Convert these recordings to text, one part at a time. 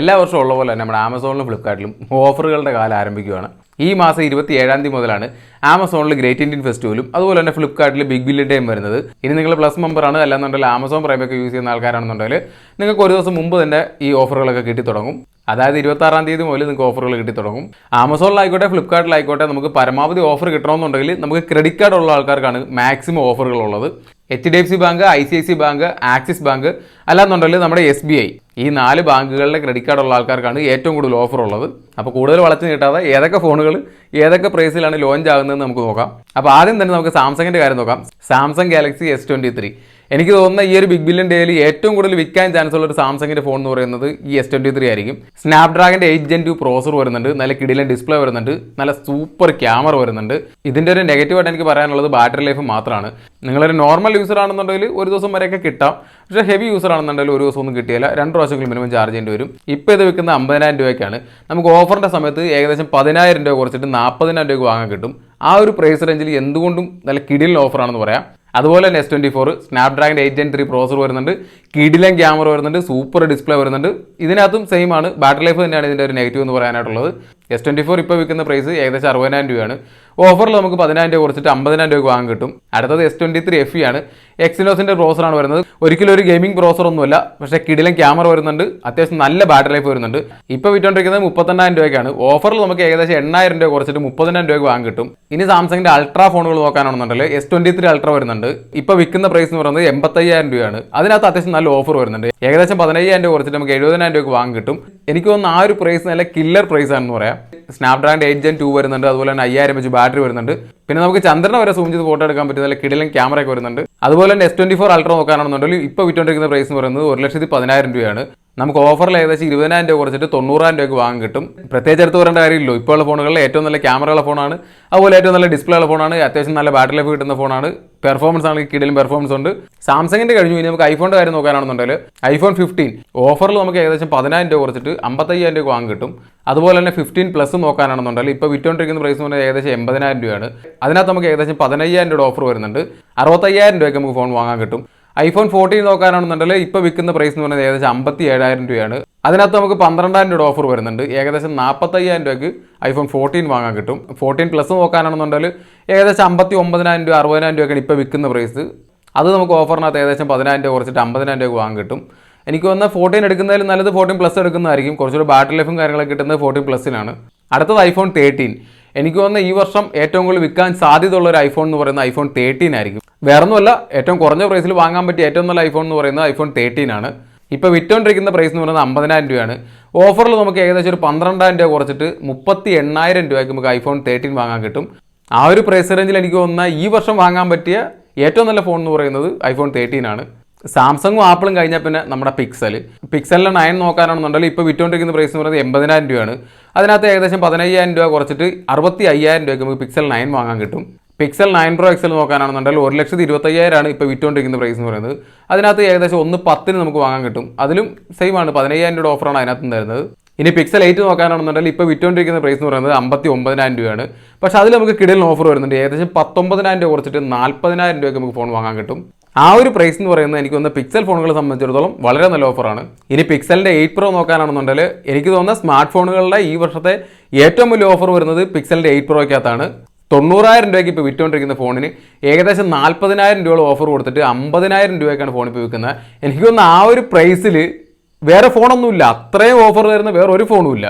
എല്ലാ വർഷവും ഉള്ള പോലെ തന്നെ നമ്മുടെ ആമസോണിലും ഫ്ലിപ്കാർട്ടിലും ഓഫറുകളുടെ കാലം ആരംഭിക്കുകയാണ്. ഈ മാസം ഇരുപത്തി ഏഴാം തീയതി മുതലാണ് ആമസോണിൽ ഗ്രേറ്റ് ഇന്ത്യൻ ഫെസ്റ്റിവലും അതുപോലെ തന്നെ ഫ്ലിപ്കാർട്ടിൽ ബിഗ് ബില്ല് ഡേയും വരുന്നത്. ഇനി നിങ്ങൾ പ്ലസ് മെമ്പറാണ് അല്ലാന്നുണ്ടെങ്കിൽ ആമസോൺ പ്രൈമൊക്കെ യൂസ് ചെയ്യുന്ന ആൾക്കാരാണെന്നുണ്ടെങ്കിൽ നിങ്ങൾക്ക് ഒരു ദിവസം മുമ്പ് തന്നെ ഈ ഓഫറുകളൊക്കെ കിട്ടി തുടങ്ങും. അതായത് ഇരുപത്തി ആറാം തീയതി മുതൽ നിങ്ങൾക്ക് ഓഫറുകൾ കിട്ടി തുടങ്ങും. ആമസോണിലായിക്കോട്ടെ ഫ്ലിപ്കാർട്ടിലായിക്കോട്ടെ നമുക്ക് പരമാവധി ഓഫർ കിട്ടണമെന്നുണ്ടെങ്കിൽ നമുക്ക് ക്രെഡിറ്റ് കാർഡ് ഉള്ള ആൾക്കാർക്കാണ് മാക്സിമം ഓഫറുകൾ ഉള്ളത്. H D F C bank I C I C bank Axis bank അല്ലാന്നുണ്ടെങ്കിൽ നമ്മുടെ എസ് ബി ഐ ഈ നാല് ബാങ്കുകളിലെ ക്രെഡിറ്റ് കാർഡ് ഉള്ള ആൾക്കാർക്കാണ് ഏറ്റവും കൂടുതൽ ഓഫർ ഉള്ളത്. അപ്പോൾ കൂടുതൽ വളച്ചു നീട്ടാതെ ഏതൊക്കെ ഫോണുകൾ ഏതൊക്കെ പ്രൈസിലാണ് ലോഞ്ച് ആകുന്നതെന്ന് നമുക്ക് നോക്കാം. അപ്പോൾ ആദ്യം തന്നെ നമുക്ക് സാംസങ്ങിന്റെ കാര്യം നോക്കാം. Samsung Galaxy S twenty three എനിക്ക് തോന്നുന്ന ഈ ഒരു ബിഗ് ബില്യൺ ഡേയിൽ ഏറ്റവും കൂടുതൽ വിൽക്കാൻ ചാൻസ് ഉള്ള ഒരു സാംസങ്ങിന്റെ ഫോൺ എന്ന് പറയുന്നത് ഈ എസ് ട്വന്റി ത്രീ ആയിരിക്കും. സ്നാപ്ഡ്രാഗന്റെ എയ്റ്റ് ജെൻ ടു പ്രോസർ വരുന്നുണ്ട് നല്ല കിടിലൻ ഡിസ്പ്ലേ വരുന്നുണ്ട് നല്ല സൂപ്പർ ക്യാമറ വരുന്നുണ്ട്. ഇതിന്റെ ഒരു നെഗറ്റീവ് ആയിട്ട് എനിക്ക് പറയാനുള്ളത് ബാറ്ററി ലൈഫ് മാത്രമാണ് നിങ്ങളൊരു നോർമൽ യൂസർ ആണെന്നുണ്ടെങ്കിൽ ഒരു ദിവസം വരെയൊക്കെ കിട്ടാം. പക്ഷേ ഹെവി യൂസർ ആണെന്നുണ്ടെങ്കിൽ ഒരു ദിവസം ഒന്നും കിട്ടിയില്ല രണ്ട് പ്രാവശ്യമെങ്കിലും മിനിമം ചാർജ് ചെയ്യേണ്ടി വരും. ഇപ്പോൾ ഇത് വിൽക്കുന്ന അമ്പതിനായിരം രൂപയ്ക്കാണ്. നമുക്ക് ഓഫറിന്റെ സമയത്ത് ഏകദേശം പതിനായിരം രൂപ കുറച്ചിട്ട് നാൽപ്പതിനായിരം രൂപയ്ക്ക് വാങ്ങാൻ കിട്ടും. ആ ഒരു പ്രൈസ് റേഞ്ചിൽ എന്തുകൊണ്ടും നല്ല കിടിലൻ ഓഫറാണെന്ന് പറയാം. അതുപോലെ തന്നെ S twenty four Snapdragon eight gen three processor വരുന്നുണ്ട്. കിടിലൻ ക്യാമറ വരുന്നുണ്ട് സൂപ്പർ ഡിസ്പ്ലേ വരുന്നുണ്ട്. ഇതിനകത്തും സെയിം ആണ്. ബാറ്ററി ലൈഫ് തന്നെയാണ് ഇതിന്റെ ഒരു നെഗറ്റീവ് എന്ന് പറയാനായിട്ടുള്ളത്. എസ് ട്വന്റി ഫോർ ഇപ്പോൾ വിൽക്കുന്ന പ്രൈസ് ഏകദേശം അറുപതിനായിരം രൂപയാണ്. ഓഫറിൽ നമുക്ക് പതിനായിരം രൂപ കുറച്ചിട്ട് അമ്പതിനായിരം രൂപ വാങ്ങാൻ കിട്ടും. അടുത്തത് എസ് ട്വന്റി ത്രീ എഫ് ആണ്. എക്സിനോസിന്റെ പ്രോസറാണ് വരുന്നത്. ഒരിക്കലും ഒരു ഗെയിമിംഗ് പ്രോസർ ഒന്നുമല്ല പക്ഷേ കിടിലൻ ക്യാമറ വരുന്നുണ്ട്. അത്യാവശ്യം നല്ല ബാറ്ററി ലൈഫ് വരുന്നുണ്ട്. ഇപ്പോൾ വിറ്റുകൊണ്ടിരിക്കുന്നത് മുപ്പത്തെണ്ണായിരം രൂപയ്ക്കാണ്. ഓഫറിൽ നമുക്ക് ഏകദേശം എണ്ണായിരം രൂപ കുറച്ചിട്ട് മുപ്പതിനായിരം രൂപയ്ക്ക് വാങ്ങാൻ കിട്ടും. ഇനി സാംസങ്ങിന്റെ അൾട്രാ ഫോണുകൾ നോക്കാനാണെന്നുണ്ടെങ്കിൽ എസ് ട്വന്റി ത്രീ അൾട്ര വരുന്നുണ്ട്. ഇപ്പോൾ വിൽക്കുന്ന പ്രൈസ് എന്ന് പറയുന്നത് എൺപത്തയ്യായിരം രൂപയാണ്. അതിനകത്ത് അത്യാവശ്യം നല്ല ഓഫർ വരുന്നുണ്ട്. ഏകദേശം പതിനയ്യായിരം രൂപ കുറച്ചിട്ട് നമുക്ക് എഴുപതിനായിരം രൂപയ്ക്ക് വാങ്ങി കിട്ടും. എനിക്ക് തോന്നുന്നു ആ ഒരു പ്രൈസ് നല്ല കില്ലർ പ്രൈസ് ആണെന്ന് പറയാം. സ്നാപ്ഡ്രാഗൺ എയ്റ്റ് ജെൻ ടു വരുന്നുണ്ട്. അതുപോലെ തന്നെ അയ്യായിരം വെച്ച് ബാറ്ററി വരുന്നുണ്ട്. പിന്നെ നമുക്ക് ചന്ദ്രനെ വരെ സൂം ചെയ്ത് ഫോട്ടോ എടുക്കാൻ പറ്റുന്ന നല്ല കിടിലും ക്യാമറയൊക്കെ വരുന്നുണ്ട്. അതുപോലെ തന്നെ എസ് ട്വന്റി ഫോർ അൾട്ര നോക്കാനാണെന്നുണ്ടെങ്കിൽ ഇപ്പോൾ വിറ്റുകൊണ്ടിരിക്കുന്ന പ്രൈസ് എന്ന് പറയുന്നത് ഒരു ലക്ഷത്തി പതിനായിരം രൂപയാണ്. നമുക്ക് ഓഫറിൽ ഏകദേശം ഇരുപതിനായിരം രൂപ കുറച്ചിട്ട് തൊണ്ണൂറായിരം രൂപയ്ക്ക് വാങ്ങാൻ കിട്ടും. പ്രത്യേകിച്ച് എടുത്ത് പറയേണ്ട കാര്യമില്ലല്ലോ. ഇപ്പോൾ ഉള്ള ഫോണുകളിൽ ഏറ്റവും നല്ല ക്യാമറയുള്ള ഫോണാണ്. അതുപോലെ ഏറ്റവും നല്ല ഡിസ്പ്ലേ ഉള്ള ഫോണാണ്. അത്യാവശ്യം നല്ല ബാറ്ററി ലൈഫ് കിട്ടുന്ന ഫോണാണ്. പെർഫോമൻസ് ആണെങ്കിൽ കിടിലും പെർഫോമൻസ് ഉണ്ട്. സാംസങ്ങിന്റെ കഴിഞ്ഞു. ഇനി നമുക്ക് ഐഫോണിന്റെ കാര്യം നോക്കാനാണെന്നുണ്ടെങ്കിൽ ഐഫോൺ ഫിഫ്റ്റീൻ ഓഫറിൽ നമുക്ക് ഏകദേശം പതിനായിരം രൂപ കുറച്ചിട്ട് അമ്പത്തയ്യായിരം രൂപ വാങ്ങി കിട്ടും. അതുപോലെ തന്നെ ഫിഫ്റ്റീൻ പ്ലസ് നോക്കാനാണെന്നുണ്ടെങ്കിൽ ഇപ്പോൾ വിറ്റോണ്ടിരിക്കുന്ന പ്രൈസ് എന്ന് പറഞ്ഞാൽ ഏകദേശം എൺപതിനായിരം രൂപയാണ്. അതിനകത്ത് നമുക്ക് ഏകദേശം പതിനയ്യായിരം രൂപയുടെ ഓഫർ വരുന്നുണ്ട്. അറുപത്തയ്യായിരം രൂപയ്ക്ക് നമുക്ക് ഫോൺ വാങ്ങാൻ കിട്ടും. ഐഫോൺ ഫോർട്ടീൻ നോക്കാനാണെന്നുണ്ടെങ്കിൽ ഇപ്പോൾ വിൽക്കുന്ന പ്രൈസ് എന്ന് പറയുന്നത് ഏകദേശം അമ്പത്തി ഏഴായിരം രൂപയാണ്. അതിനകത്ത് നമുക്ക് പന്ത്രണ്ടായിരം രൂപ ഓഫർ വരുന്നുണ്ട്. ഏകദേശം നാൽപ്പത്തയ്യായിരം രൂപയ്ക്ക് ഐഫോൺ ഫോർട്ടീൻ വാങ്ങാൻ കിട്ടും. ഫോർട്ടീൻ പ്ലസ് നോക്കാനാണെന്നുണ്ടെങ്കിൽ ഏകദേശം അമ്പത്തി ഒമ്പതിനായിരം രൂപ അറുപതിനായിരം രൂപയ്ക്കാണ് ഇപ്പോൾ വിൽക്കുന്ന പ്രൈസ് അത് നമുക്ക് ഓഫറിനകത്ത് ഏകദേശം പതിനായിരം രൂപ കുറച്ചിട്ട് അമ്പതിനായിരം രൂപ വാങ്ങാൻ കിട്ടും. എനിക്ക് വന്ന ഫോർട്ടീൻ എടുക്കുന്നതിൽ നല്ലത് ഫോർട്ടീൻ പ്ലസ് എടുക്കുന്നതായിരിക്കും. കുറച്ചുകൂടി ബാറ്ററി ലൈഫും കാര്യങ്ങളൊക്കെ കിട്ടുന്നത് ഫോർട്ടീൻ പ്ലസ്സിനാണ് അടുത്തത് ഐഫോൺ തേർട്ടീൻ. എനിക്ക് തോന്നുന്ന ഈ വർഷം ഏറ്റവും കൂടുതൽ വിൽക്കാൻ സാധ്യതയുള്ള ഒരു ഐഫോൺ എന്ന് പറയുന്നത് ഐഫോൺ തേർട്ടീൻ ആയിരിക്കും. വേറൊന്നുമല്ല ഏറ്റവും കുറഞ്ഞ പ്രൈസിൽ വാങ്ങാൻ പറ്റിയ ഏറ്റവും നല്ല ഐഫോൺ എന്ന് പറയുന്നത് ഐഫോൺ തേർട്ടീൻ ആണ്. ഇപ്പോൾ വിറ്റുകൊണ്ടിരിക്കുന്ന പ്രൈസ് എന്ന് പറയുന്നത് അമ്പതിനായിരം രൂപയാണ്. ഓഫറിൽ നമുക്ക് ഏകദേശം ഒരു പന്ത്രണ്ടായിരം രൂപ കുറച്ചിട്ട് മുപ്പത്തി എണ്ണായിരം രൂപയ്ക്ക് നമുക്ക് ഐഫോൺ തേർട്ടീൻ വാങ്ങാൻ കിട്ടും. ആ ഒരു പ്രൈസ് റേഞ്ചിൽ എനിക്ക് തോന്നുന്ന ഈ വർഷം വാങ്ങാൻ പറ്റിയ ഏറ്റവും നല്ല ഫോൺ എന്ന് പറയുന്നത് ഐഫോൺ തേർട്ടീൻ ആണ്. സാംസങ്ങും ആപ്പിളും കഴിഞ്ഞാൽ പിന്നെ നമ്മുടെ പിക്സൽ പിക്സലിന്റെ നയൻ നോക്കാനാണെന്നുണ്ടെങ്കിൽ ഇപ്പോൾ വിറ്റുകൊണ്ടിരിക്കുന്ന പ്രൈസ് എന്ന് പറയുന്നത് എൺപതിനായിരം രൂപയാണ്. അതിനകത്ത് ഏകദേശം പതിനയ്യായിരം രൂപ കുറച്ചിട്ട് അറുപത്തി അയ്യായിരം രൂപയ്ക്ക് നമുക്ക് പിക്സൽ നയൻ വാങ്ങാൻ കിട്ടും. പിക്സൽ നയൻ പ്രോ എക്സൽ നോക്കാനാണെന്നുണ്ടെങ്കിൽ ഒരു ലക്ഷത്തി ഇരുപത്തയ്യായിരമാണ് ഇപ്പോൾ വിറ്റുകൊണ്ടിരിക്കുന്ന പ്രൈസ് എന്ന് പറയുന്നത്. അതിനകത്ത് ഏകദേശം ഒന്ന് പത്തിന് നമുക്ക് വാങ്ങാൻ കിട്ടും. അതിലും സെയിം ആണ്. പതിനയ്യായിരം രൂപ ഓഫറാണ് അതിനകത്ത് തരുന്നത് ഇനി പിക്സൽ എയ്റ്റ് നോക്കാനാണെന്നുണ്ടെങ്കിൽ ഇപ്പോൾ വിറ്റുകൊണ്ടിരിക്കുന്ന പ്രൈസ് എന്ന് പറയുന്നത് അമ്പത്തി ഒമ്പതിനായിരം രൂപയാണ്. പക്ഷേ അതിൽ നമുക്ക് കിടലിന് ഓഫർ വരുന്നുണ്ട്. ഏകദേശം പത്തൊമ്പതിനായിരം രൂപ കുറച്ചിട്ട് നാൽപ്പതിനായിരം രൂപയ്ക്ക് നമുക്ക് ഫോൺ വാങ്ങാൻ കിട്ടും. ആ ഒരു പ്രൈസ് എന്ന് പറയുന്നത് എനിക്ക് തോന്നുന്ന പിക്സൽ ഫോണുകളെ സംബന്ധിച്ചിടത്തോളം വളരെ നല്ല ഓഫറാണ് ഇനി പിക്സലിന്റെ എയ്റ്റ് പ്രോ നോക്കാനാണെന്നുണ്ടെങ്കിൽ എനിക്ക് തോന്നുന്ന സ്മാർട്ട് ഫോണുകളുടെ ഈ വർഷത്തെ ഏറ്റവും വലിയ ഓഫർ വരുന്നത് പിക്സലിന്റെ എയ്റ്റ് പ്രോയ്ക്കകത്താണ് തൊണ്ണൂറായിരം രൂപയ്ക്ക് ഇപ്പോൾ വിറ്റുകൊണ്ടിരിക്കുന്ന ഫോണിന് ഏകദേശം നാൽപ്പതിനായിരം രൂപ ഓഫർ കൊടുത്തിട്ട് അമ്പതിനായിരം രൂപയ്ക്കാണ് ഫോൺ ഇപ്പോൾ വിൽക്കുന്നത്. എനിക്ക് തോന്നുന്ന ആ ഒരു പ്രൈസിൽ വേറെ ഫോണൊന്നുമില്ല അത്രയും ഓഫർ തരുന്ന വേറെ ഒരു ഫോണും ഇല്ല.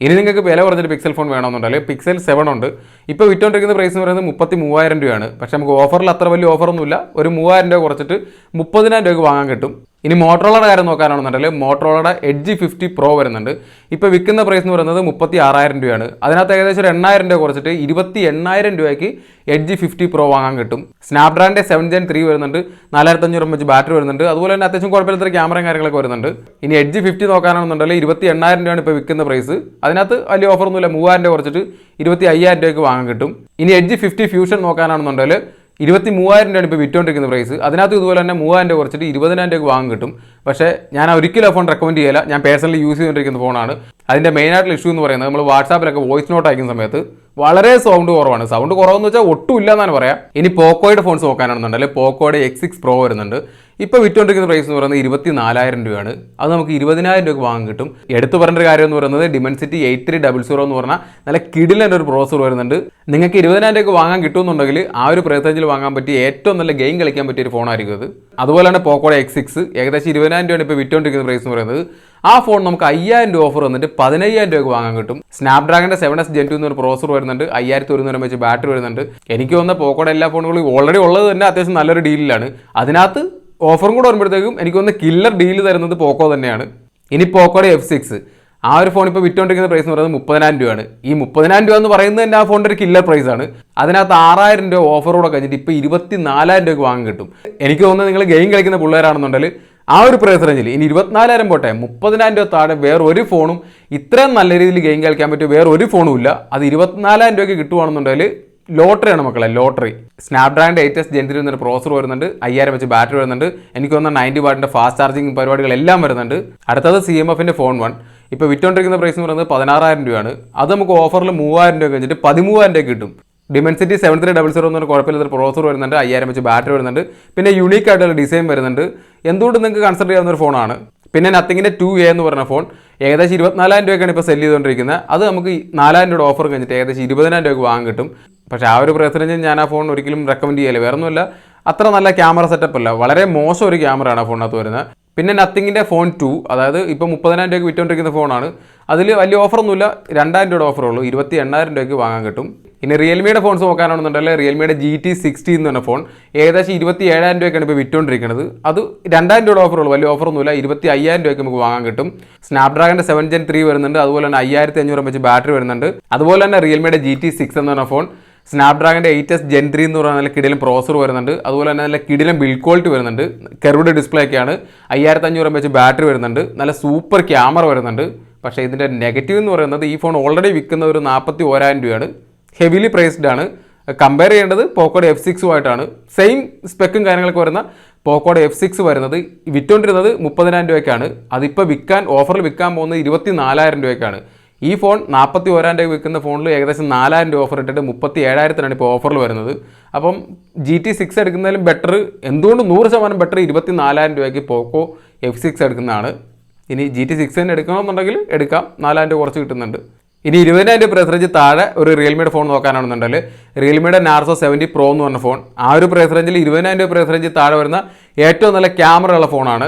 ഇനി നിങ്ങൾക്ക് വില കുറഞ്ഞൊരു പിക്സൽ ഫോൺ വേണമെന്നുണ്ടെങ്കിൽ പിക്സൽ സെവൻ ഉണ്ട്. ഇപ്പോൾ വിറ്റുകൊണ്ടിരിക്കുന്ന പ്രൈസ് എന്ന് പറയുന്നത് മുപ്പത്തി മൂവായിരം രൂപയാണ്. പക്ഷേ നമുക്ക് ഓഫറിൽ അത്ര വലിയ ഓഫറൊന്നുമില്ല ഒരു മൂവായിരം രൂപ കുറച്ചിട്ട് മുപ്പതിനായിരം രൂപയ്ക്ക് വാങ്ങാൻ കിട്ടും. ഇനി മോട്ടറോളയുടെ കാര്യം നോക്കാനാണെന്നുണ്ടെങ്കിൽ മോട്ടറോളയുടെ എഡ്ജി ഫിഫ്റ്റി പ്രോ വരുന്നുണ്ട്. ഇപ്പോൾ വിൽക്കുന്ന പ്രൈസ് എന്ന് പറയുന്നത് മുപ്പത്തി ആറായിരം രൂപയാണ്. അതിനകത്ത് ഏകദേശം ഒരു എണ്ണായിരം രൂപ കുറച്ചിട്ട് ഇരുപത്തി എണ്ണായിരം രൂപയ്ക്ക് എഡ്ജി ഫിഫ്റ്റി പ്രോ വാങ്ങാൻ കിട്ടും. സ്നാപ്ഡ്രാഗന്റെ സെവൻ ജെൻ ത്രീ വരുന്നുണ്ട്. നാലായിരത്തി അഞ്ഞൂറ് എം എച്ച് ബാറ്ററി വരുന്നുണ്ട്. അതുപോലെ തന്നെ അത്യാവശ്യം കുഴപ്പമില്ലാത്ത ക്യാമറയും കാര്യങ്ങളൊക്കെ വരുന്നുണ്ട്. ഇനി എഡ്ജി ഫിഫ്റ്റി നോക്കാനാണെന്നുണ്ടെങ്കിൽ ഇരുപത്തി എണ്ണായിരം രൂപയാണ് ഇപ്പോൾ വിൽക്കുന്ന പ്രൈസ് അതിനകത്ത് വലിയ ഓഫറൊന്നുമില്ല മൂവായിരം രൂപ കുറച്ചിട്ട് ഇരുപത്തി അയ്യായിരം രൂപയ്ക്ക് വാങ്ങാൻ കിട്ടും. ഇനി എഡ്ജി ഫിഫ്റ്റി ഫ്യൂഷൻ നോക്കാനാണെന്നുണ്ടെങ്കിൽ ഇരുപത്തി മൂവായിരം രൂപയാണ് ഇപ്പോൾ വിറ്റുകൊണ്ടിരിക്കുന്ന പ്രൈസ് അതിനകത്ത് ഇതുപോലെ തന്നെ മൂവായിരം രൂപ കുറച്ചിട്ട് ഇരുപതിനായിരം രൂപ വാങ്ങും കിട്ടും. പക്ഷേ ഞാൻ ഒരിക്കലും ആ ഫോൺ റെക്കമെൻഡ് ചെയ്യില്ല. ഞാൻ പേഴ്സണലി യൂസ് ചെയ്തുകൊണ്ടിരിക്കുന്ന ഫോണാണ് അതിന്റെ മെയിനായിട്ടുള്ള ഇഷ്യൂ എന്ന് പറയുന്നത് നമ്മൾ വാട്സാപ്പിലൊക്കെ വോയിസ് നോട്ട് അയക്കുന്ന സമയത്ത് വളരെ സൗണ്ട് കുറവാണ്. സൗണ്ട് കുറവെന്ന് വെച്ചാൽ ഒട്ടും ഇല്ല എന്നാണ് പറയാം. ഇനി പോക്കോയുടെ ഫോൺസ് നോക്കാനാണെന്നുണ്ടെങ്കിൽ പോക്കോയുടെ എക്സ് സിക്സ് പ്രോ വരുന്നുണ്ട്. ഇപ്പോൾ വിറ്റുകൊണ്ടിരിക്കുന്ന പ്രൈസ് എന്ന് പറയുന്നത് ഇരുപത്തി നാലായിരം രൂപയാണ്. അത് നമുക്ക് ഇരുപതിനായിരം രൂപ വാങ്ങാൻ കിട്ടും. എടുത്തു പറഞ്ഞ കാര്യം എന്ന് പറയുന്നത് Dimensity eight three double zero എന്ന് പറഞ്ഞാൽ നല്ല കിടിലന്റെ ഒരു പ്രോസർ വരുന്നുണ്ട്. നിങ്ങൾക്ക് ഇരുപതിനായിരം രൂപ വാങ്ങാൻ കിട്ടുമെന്നുണ്ടെങ്കിൽ ആ ഒരു പ്രയത്നത്തിൽ വാങ്ങാൻ പറ്റിയ ഏറ്റവും നല്ല ഗെയിം കളിക്കാൻ പറ്റിയ ഒരു ഫോണായിരിക്കും അത്. അതുപോലെയാണ് പോക്കോയുടെ എക്സ് സിക്സ് ഏകദേശം ഇരുപതിനായിരം രൂപയാണ് ഇപ്പോൾ വിറ്റുകൊണ്ടിരിക്കുന്ന പ്രൈസ് എന്ന് പറയുന്നത്. ആ ഫോൺ നമുക്ക് അയ്യായിരം രൂപ ഓഫർ വന്നിട്ട് പതിനയ്യായിരം രൂപയ്ക്ക് വാങ്ങാൻ കിട്ടും. സ്നാപ്ഡ്രാഗന്റെ സെവൻ എസ് ജെൻ ടു എന്നൊരു പ്രോസർ വരുന്നുണ്ട്. അയ്യായിരത്തി ഒരുന്നൂരം വെച്ച് ബാറ്ററി വരുന്നുണ്ട്. എനിക്ക് വന്ന പോക്കോടെ എല്ലാ ഫോണുകളും ഓൾറെഡി ഉള്ളത് തന്നെ അത്യാവശ്യം നല്ലൊരു ഡീലിലാണ് അതിനകത്ത് ഓഫറും കൂടെ വരുമ്പോഴത്തേക്കും എനിക്ക് വന്ന കില്ലർ ഡീൽ തരുന്നത് പോക്കോ തന്നെയാണ്. ഇനി പോക്കോടെ എഫ് സിക്സ് ആ ഒരു ഫോൺ ഇപ്പോൾ വിറ്റുകൊണ്ടിരിക്കുന്ന പ്രൈസ് എന്ന് പറയുന്നത് മുപ്പതിനായിരം രൂപയാണ്. ഈ മുപ്പതിനായിരം രൂപ എന്ന് പറയുന്നത് തന്നെ ആ ഫോണിന്റെ ഒരു കില്ലർ പ്രൈസ് ആണ്. അതിനകത്ത് ആറായിരം രൂപ ഓഫറോടെ കഴിഞ്ഞിട്ട് ഇപ്പോൾ ഇരുപത്തി നാലായിരം രൂപയ്ക്ക് വാങ്ങാൻ കിട്ടും. എനിക്ക് തോന്നുന്നത് നിങ്ങൾ ഗെയിം കളിക്കുന്ന പിള്ളേരാണെന്നുണ്ടെങ്കിൽ ആ ഒരു പ്രൈസ് റേഞ്ചിൽ ഇനി ഇരുപത്തിനാലായിരം പോട്ടെ മുപ്പതിനായിരം രൂപ താഴെ വേറെ ഒരു ഫോണും ഇത്രയും നല്ല രീതിയിൽ ഗെയിം കളിക്കാൻ പറ്റിയ വേറെ ഒരു ഫോണും ഇല്ല. അത് ഇരുപത്തിനാലായിരം രൂപയ്ക്ക് കിട്ടുവാണെന്നുണ്ടെങ്കിൽ ലോട്ടറിയാണ് മക്കളെ ലോട്ടറി. സ്നാപ്ഡ്രാഗന്റെ എയ്റ്റസ് ജെന്റിൽ എന്നൊരു പ്രോസർ വരുന്നുണ്ട് അയ്യായിരം വെച്ച് ബാറ്ററി വരുന്നുണ്ട് എനിക്ക് വന്ന നയന്റി വാട്ടിന്റെ ഫാസ്റ്റ് ചാർജിങ് പരിപാടികളെല്ലാം വരുന്നുണ്ട്. അടുത്തത് സി എം എഫിന്റെ ഫോൺ വൺ ഇപ്പോൾ വിറ്റോണ്ടിരിക്കുന്ന പ്രൈസ് എന്ന് പറയുന്നത് പതിനാറായിരം രൂപയാണ്. അത് നമുക്ക് ഓഫറിൽ മൂവായിരം രൂപ കഴിഞ്ഞിട്ട് പതിമൂവായിരം രൂപ കിട്ടും. Dimensity seven three double zero എന്നൊരു കുഴപ്പമില്ലാത്ത പ്രോസർ വരുന്നുണ്ട് അയ്യായിരം വെച്ച് ബാറ്ററി വരുന്നുണ്ട്. പിന്നെ യുണീക്ക് ആയിട്ടുള്ള ഡിസൈൻ വരുന്നുണ്ട്. എന്തുകൊണ്ട് നിങ്ങൾക്ക് കൺസിഡർ ചെയ്യാവുന്ന ഒരു ഫോണാണ് പിന്നെ നത്തിങ്ങിന്റെ ടു എ എന്ന് പറഞ്ഞ ഫോൺ ഏകദേശം ഇരുപത്തിനാലായിരം രൂപയ്ക്കാണ് ഇപ്പോൾ സെൽ ചെയ്തുകൊണ്ടിരിക്കുന്നത്. അത് നമുക്ക് നാലായിരം രൂപ ഓഫർ കഴിഞ്ഞിട്ട് ഏകദേശം ഇരുപതിനായിരം രൂപയ്ക്ക് വാങ്ങാൻ കിട്ടും. പക്ഷേ ആ ഒരു പ്രൈസ് ഞാൻ ആ ഫോൺ ഒരിക്കലും റെക്കമെൻഡ് ചെയ്യില്ല ഒന്നുമില്ല അത്ര നല്ല ക്യാമറ സെറ്റപ്പ് അല്ല. വളരെ മോശം ഒരു ക്യാമറയാണ് ആ ഫോണിനകത്ത് വരുന്നത്. പിന്നെ നത്തിങ്ങിന്റെ ഫോൺ ടു അതായത് ഇപ്പോൾ മുപ്പതിനായിരം രൂപയ്ക്ക് വിറ്റുകൊണ്ടിരിക്കുന്ന ഫോണാണ് അതിൽ വലിയ ഓഫറൊന്നുമില്ല രണ്ടായിരം രൂപയുടെ ഓഫറുള്ളൂ ഇരുപത്തി എണ്ണായിരം രൂപയ്ക്ക് വാങ്ങാൻ കിട്ടും. ഇനി റിയൽമിയുടെ ഫോൺസ് നോക്കാനാണെന്നുണ്ടെങ്കിൽ റിയൽമിയുടെ ജി ടി സിക്സ്റ്റി എന്ന് പറഞ്ഞ ഫോൺ ഏകദേശം ഇരുപത്തി ഏഴായിരം രൂപയ്ക്കാണ് ഇപ്പോൾ വിറ്റുകൊണ്ടിരിക്കുന്നത് അത് രണ്ടായിരം രൂപയുടെ ഓഫറുള്ളൂ വലിയ ഓഫറൊന്നുമില്ല ഇരുപത്തി അയ്യായിരം രൂപയ്ക്ക് നമുക്ക് വാങ്ങാൻ കിട്ടും. സ്നാപ്ഡ്രാഗന്റെ സെവൻ ജെൻ ത്രീ വരുന്നുണ്ട്. അതുപോലെ തന്നെ അയ്യായിരത്തി അഞ്ഞൂറ് വെച്ച് ബാറ്ററി വരുന്നുണ്ട്. അതുപോലെ തന്നെ റിയൽമിയുടെ ജി ടി സിക്സ് എന്ന് പറഞ്ഞ phone സ്നാപ്ഡ്രാഗന്റെ eight S gen three എന്ന് പറയുന്ന നല്ല കിടിലും പ്രോസർ വരുന്നുണ്ട്. അതുപോലെ തന്നെ നല്ല കിടിലും ബിൽഡ് ക്വാളിറ്റി വരുന്നുണ്ട്. കെർവ്ഡ് ഡിസ്പ്ലേ ഒക്കെയാണ് അയ്യായിരത്തി അഞ്ഞൂറ് വെച്ച് ബാറ്ററി വരുന്നുണ്ട്. നല്ല സൂപ്പർ ക്യാമറ വരുന്നുണ്ട്. പക്ഷേ ഇതിന്റെ നെഗറ്റീവ് എന്ന് പറയുന്നത് ഈ ഫോൺ ഓൾറെഡി വിൽക്കുന്ന ഒരു നാൽപ്പത്തി ഓരായിരം രൂപയാണ്. ഹെവിലി പ്രൈസ്ഡ് ആണ്. കമ്പയർ ചെയ്യേണ്ടത് പോക്കോയുടെ എഫ് സിക്സുമായിട്ടാണ് സെയിം സ്പെക്കും കാര്യങ്ങളൊക്കെ വരുന്ന പോക്കോയുടെ എഫ് സിക്സ് വരുന്നത് വിറ്റോണ്ടിരുന്നത് മുപ്പതിനായിരം രൂപയ്ക്കാണ്. അതിപ്പോൾ വിൽക്കാൻ ഓഫറിൽ വിൽക്കാൻ പോകുന്നത് ഇരുപത്തി നാലായിരം രൂപയ്ക്കാണ്. ഈ ഫോൺ നാൽപ്പത്തി ഓരായിരം രൂപ വിൽക്കുന്ന ഫോണിൽ ഏകദേശം നാലായിരം രൂപ ഓഫർ ഇട്ടിട്ട് മുപ്പത്തി ഏഴായിരത്തിനാണ് ഇപ്പോൾ ഓഫറിൽ വരുന്നത്. അപ്പം ജി ടി സിക്സ് എടുക്കുന്നതിലും ബെറ്റർ എന്തുകൊണ്ട് നൂറ് ശതമാനം ബെറ്റർ ഇരുപത്തി നാലായിരം രൂപയ്ക്ക് പോക്കോ എഫ് സിക്സ് എടുക്കുന്നതാണ്. ഇനി ജി ടി സിക്സ് തന്നെ എടുക്കണമെന്നുണ്ടെങ്കിൽ എടുക്കാം. നാലായിരം രൂപ കുറച്ച് കിട്ടുന്നുണ്ട്. ഇനി ഇരുപതിനായിരം രൂപ പ്രൈസ് റേഞ്ച് താഴെ ഒരു റിയൽമിയുടെ ഫോൺ നോക്കാനാണെന്നുണ്ടെങ്കിൽ റിയൽമിയുടെ നാർസോ സെവന്റി പ്രോ എന്ന് പറഞ്ഞ ഫോൺ ആ ഒരു പ്രൈസ് റേഞ്ചിൽ ഇരുപതിനായിരം രൂപ പ്രൈസ് റേഞ്ചിൽ താഴെ വരുന്ന ഏറ്റവും നല്ല ക്യാമറ ഉള്ള ഫോണാണ്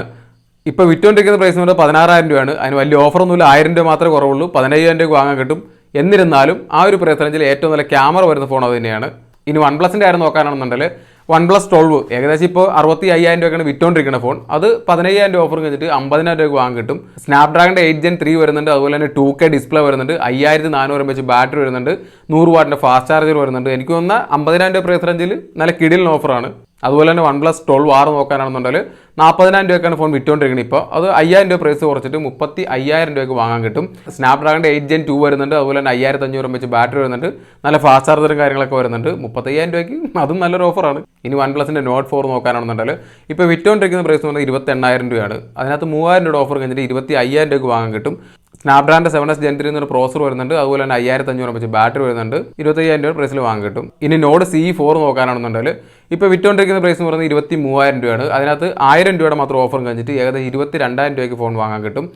ഇപ്പോൾ വിറ്റുകൊണ്ടിരിക്കുന്ന പ്രൈസ് എന്ന് പതിനാറായിരം രൂപയാണ്. അതിന് വലിയ ഓഫറൊന്നുമില്ല ആയിരം രൂപ മാത്രമേ കുറവുള്ളൂ. പതിനയ്യായിരം രൂപ വാങ്ങാൻ കിട്ടും. എന്നിരുന്നാലും ആ ഒരു പ്രൈസ് റേഞ്ചിൽ ഏറ്റവും നല്ല ക്യാമറ വരുന്ന ഫോൺ അത് തന്നെയാണ്. ഇനി വൺ പ്ലസിന്റെ കാര്യം നോക്കാനാണെന്നുണ്ടെങ്കിൽ വൺ പ്ലസ് ട്വൽവ് ഏകദേശം ഇപ്പോൾ അറുപത്തി അയ്യായിരം രൂപയ്ക്കാണ് വിറ്റോണ്ടിരിക്കുന്ന ഫോൺ അത് പതിനയ്യായിരം രൂപ ഓഫർ കഴിഞ്ഞിട്ട് അമ്പതിനായിരം രൂപ വാങ്ങാൻ കിട്ടും. സ്നാപ്ഡ്രാഗന്റെ എയ്റ്റ് ജെൻ ത്രീ വരുന്നുണ്ട്. അതുപോലെ തന്നെ ടു കെ ഡിസ്പ്ലേ വരുന്നുണ്ട്. അയ്യായിരത്തി നാനൂറ് എം എച്ച് ബാറ്ററി വരുന്നുണ്ട്. നൂറ് വാട്ടിന്റെ ഫാസ്റ്റ് ചാർജർ വരുന്നുണ്ട്. എനിക്ക് തോന്നുന്ന അമ്പതിനായിരം രൂപ പ്രൈസ് റേഞ്ചിൽ നല്ല കിടിലിന് ഓഫറാണ് അതുപോലെ തന്നെ വൺ പ്ലസ് ട്വൽവ് ആറ് നോക്കാനാണെന്നുണ്ടെങ്കിൽ നാൽപ്പതിനായിരം രൂപയ്ക്കാണ് ഫോൺ വിറ്റുകൊണ്ടിരിക്കുന്നത്. ഇപ്പോൾ അത് അയ്യായിരം രൂപ പ്രൈസ് കുറച്ചിട്ട് മുപ്പത്തി അയ്യായിരം രൂപയ്ക്ക് വാങ്ങാൻ കിട്ടും. സ്നാപ്ഡ്രാഗന്റെ എയ്റ്റ് ജെൻ ടു വരുന്നുണ്ട്. അതുപോലെ തന്നെ അയ്യായിരത്തി അഞ്ഞൂറ് വെച്ച് ബാറ്ററി വരുന്നുണ്ട്. നല്ല ഫാസ്റ്റ് ചാർജറും കാര്യങ്ങളൊക്കെ വരുന്നുണ്ട്. മുപ്പത്തയ്യായിരം രൂപയ്ക്ക് അതും നല്ലൊരു ഓഫറാണ് ഇനി വൺ പ്ലസിന്റെ നോട്ട് ഫോർ നോക്കാനാണെന്നുണ്ടെങ്കിൽ ഇപ്പോൾ വിറ്റുകൊണ്ടിരിക്കുന്ന പ്രൈസ് എന്ന് പറഞ്ഞാൽ ഇരുപത്തി എണ്ണായിരം രൂപയാണ്. അതിനകത്ത് മൂവായിരം രൂപയുടെ ഓഫർ കഴിഞ്ഞിട്ട് ഇരുപത്തി അയ്യായിരം രൂപയ്ക്ക് വാങ്ങാൻ കിട്ടും. സ്നാപ്ഡ്രാഗന്റെ സെവൻ എസ് ജെൻ ത്രീ എന്നൊരു പ്രോസർ വരുന്നുണ്ട്. അതുപോലെ തന്നെ അയ്യായിരത്തി അഞ്ഞൂറ് വെച്ച് ബാറ്ററി വരുന്നുണ്ട്. ഇരുപത്തയ്യായിരം രൂപ പ്രൈസിൽ വാങ്ങി കിട്ടും ഇനി നോഡ് സി ഫോർ നോക്കാനാണെന്നുണ്ടെങ്കിൽ ഇപ്പോൾ വിറ്റുകൊണ്ടിരിക്കുന്ന പ്രൈസ് എന്ന് പറയുന്നത് ഇരുപത്തി മൂവായിരം രൂപയാണ്. അതിനകത്ത് ആയിരം രൂപയുടെ മാത്രം ഓഫർ കഴിഞ്ഞിട്ട് ഏകദേശം ഇരുപത്തി രണ്ടായിരം രൂപയ്ക്ക് ഫോൺ വാങ്ങാൻ കിട്ടും.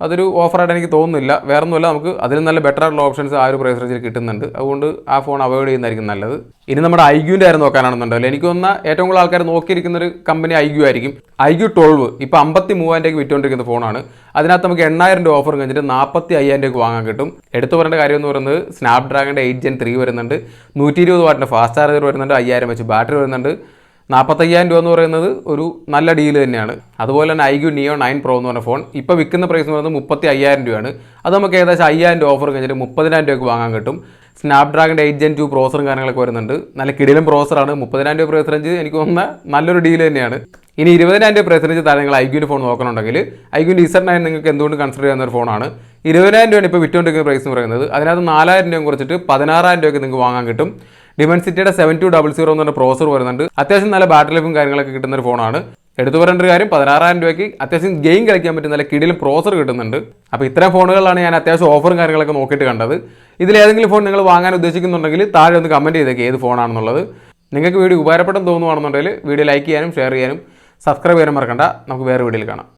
അതൊരു ഓഫറായിട്ട് എനിക്ക് തോന്നുന്നില്ല. വേറെ ഒന്നുമില്ല നമുക്ക് അതിലും നല്ല ബെറ്റർ ആയിട്ടുള്ള ഓപ്ഷൻസ് ആ ഒരു പ്രൈസ് റേഞ്ചിൽ കിട്ടുന്നുണ്ട്. അതുകൊണ്ട് ആ ഫോൺ അവോയ്ഡ് ചെയ്യുന്നതായിരിക്കും നല്ലത്. ഇനി നമ്മുടെ ഐക്യൂന്റെ കാര്യം നോക്കാനാണെന്നുണ്ടല്ലോ എനിക്ക് തോന്നുന്ന ഏറ്റവും കൂടുതൽ ആൾക്കാർ നോക്കിയിരിക്കുന്ന ഒരു കമ്പനി ഐക്യു ആയിരിക്കും. ഐക്യു ട്വൽവ് ഇപ്പോൾ അമ്പത്തി മൂവായിരം രൂപയ്ക്ക് വിറ്റുകൊണ്ടിരിക്കുന്ന ഫോണാണ് അതിനകത്ത് നമുക്ക് എണ്ണായിരം രൂപ ഓഫർ കഴിഞ്ഞിട്ട് നാൽപ്പത്തി അയ്യായിരം രൂപയ്ക്ക് വാങ്ങാൻ കിട്ടും. എടുത്തു പറയേണ്ട കാര്യം എന്ന് പറയുന്നത് സ്നാപ്ഡ്രാഗന്റെ എയ്റ്റ് ജെൻ ത്രീ വരുന്നുണ്ട്. നൂറ്റി ഇരുപത് വാട്ടിന്റെ ഫാസ്റ്റ് ചാർജർ വരുന്നുണ്ട്. അയ്യായിരം വെച്ച് ബാറ്ററി വരുന്നുണ്ട്. നാൽപ്പത്തയ്യായിരം രൂപ എന്ന് പറയുന്നത് ഒരു നല്ല ഡീൽ തന്നെയാണ്. അതുപോലെ തന്നെ ഐക്യു നിയോ നയൻ പ്രോ എന്ന് പറഞ്ഞ ഫോൺ ഇപ്പോൾ വിൽക്കുന്ന പ്രൈസ് എന്ന് പറയുന്നത് മുപ്പത്തി അയ്യായിരം രൂപയാണ്. അത് നമുക്ക് ഏകദേശം അയ്യായിരം രൂപ ഓഫർ കഴിഞ്ഞിട്ട് മുപ്പതിനായിരം രൂപയ്ക്ക് വാങ്ങാൻ കിട്ടും. സ്നാപ്ഡ്രാഗൺ എയ്റ്റ് ജെൻ ടു പ്രോസറും കാര്യങ്ങളൊക്കെ വരുന്നുണ്ട്. നല്ല കിടിലും പ്രോസറാണ് മുപ്പതിനായിരം രൂപ പ്രൈസ് റേഞ്ച് എനിക്ക് തോന്നുന്ന നല്ലൊരു ഡീൽ തന്നെയാണ്. ഇനി ഇരുപതിനായിരം രൂപ പ്രൈസ് റേഞ്ച് താഴെ നിങ്ങൾ ഐക്യൂന്റെ ഫോൺ നോക്കണമെങ്കിൽ ഐക്യൂന്റെ ഇസഡ് നയൻ നിങ്ങൾക്ക് എന്തുകൊണ്ട് കൺസിഡർ ചെയ്യുന്ന ഒരു ഫോണാണ് ഇരുപതിനായിരം രൂപയാണ് ഇപ്പോൾ വിറ്റുകൊണ്ടിരിക്കുന്ന പ്രൈസ് എന്ന് പറയുന്നത്. അതിനകത്ത് നാലായിരം രൂപ കുറച്ചിട്ട് പതിനാറായിരം രൂപയ്ക്ക് നിങ്ങൾക്ക് വാങ്ങാൻ കിട്ടും. ഡിമെൻസിറ്റിയുടെ സെവൻ ടു ഡബിൾ സീറോ എന്ന് പറഞ്ഞ പ്രോസർ വരുന്നുണ്ട്. അത്യാവശ്യം നല്ല ബാറ്ററി ലൈഫും കാര്യങ്ങളൊക്കെ കിട്ടുന്ന ഒരു ഫോണാണ് എടുത്തു പറയേണ്ട ഒരു കാര്യം പതിനാറായിരം രൂപയ്ക്ക് അത്യാവശ്യം ഗെയിം കളിക്കാൻ പറ്റുന്ന നല്ല കിടിലും പ്രോസർ കിട്ടുന്നുണ്ട്. അപ്പോൾ ഇത്തരം ഫോണുകളാണ് ഞാൻ അത്യാവശ്യം ഓഫറും കാര്യങ്ങളൊക്കെ നോക്കിയിട്ട് കണ്ടത്. ഇതിലേതെങ്കിലും ഫോൺ നിങ്ങൾ വാങ്ങാൻ ഉദ്ദേശിക്കുന്നുണ്ടെങ്കിൽ താഴെ ഒന്ന് കമന്റ് ചെയ്തേക്ക് ഏത് ഫോണാണെന്നുള്ളത് നിങ്ങൾക്ക് വീഡിയോ ഉപകാരപ്പെട്ടെന്ന് തോന്നുവാണെന്നുണ്ടെങ്കിൽ വീഡിയോ ലൈക്ക് ചെയ്യാനും ഷെയർ ചെയ്യാനും സബ്സ്ക്രൈബ് ചെയ്യാനും മറക്കണ്ട. നമുക്ക് വേറെ വീഡിയോയിൽ കാണാം.